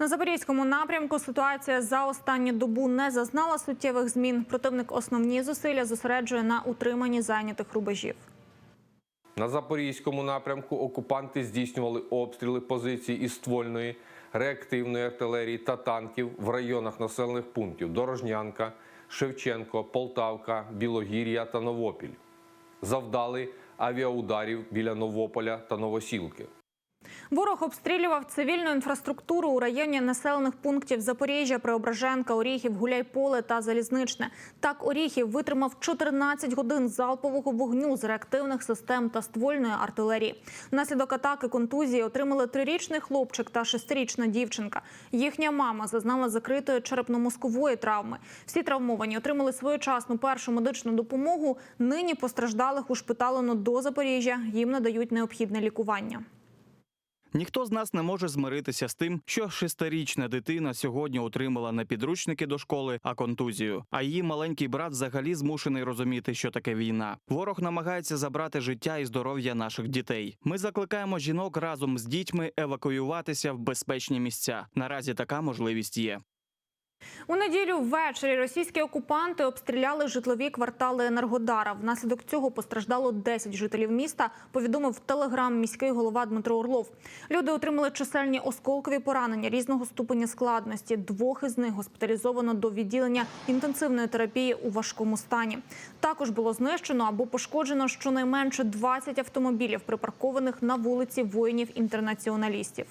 На запорізькому напрямку ситуація за останню добу не зазнала суттєвих змін. Противник основні зусилля зосереджує на утриманні зайнятих рубежів. На запорізькому напрямку окупанти здійснювали обстріли позицій із ствольної, реактивної артилерії та танків в районах населених пунктів Дорожнянка, Шевченко, Полтавка, Білогір'я та Новопіль. Завдали авіаударів біля Новополя та Новосілки. Ворог обстрілював цивільну інфраструктуру у районі населених пунктів Запоріжжя, Преображенка, Оріхів, Гуляйполе та Залізничне. Так, Оріхів витримав 14 годин залпового вогню з реактивних систем та ствольної артилерії. Внаслідок атаки контузії отримали трирічний хлопчик та шестирічна дівчинка. Їхня мама зазнала закритої черепно-мозкової травми. Всі травмовані отримали своєчасну першу медичну допомогу. Нині постраждалих ушпиталено до Запоріжжя. Їм надають необхідне лікування. Ніхто з нас не може змиритися з тим, що шестирічна дитина сьогодні отримала не підручники до школи, а контузію. А її маленький брат взагалі змушений розуміти, що таке війна. Ворог намагається забрати життя і здоров'я наших дітей. Ми закликаємо жінок разом з дітьми евакуюватися в безпечні місця. Наразі така можливість є. У неділю ввечері російські окупанти обстріляли житлові квартали Енергодара. Внаслідок цього постраждало 10 жителів міста. Повідомив телеграм міський голова Дмитро Орлов. Люди отримали чисельні осколкові поранення різного ступеня складності. Двох із них госпіталізовано до відділення інтенсивної терапії у важкому стані. Також було знищено або пошкоджено щонайменше 20 автомобілів, припаркованих на вулиці воїнів-інтернаціоналістів.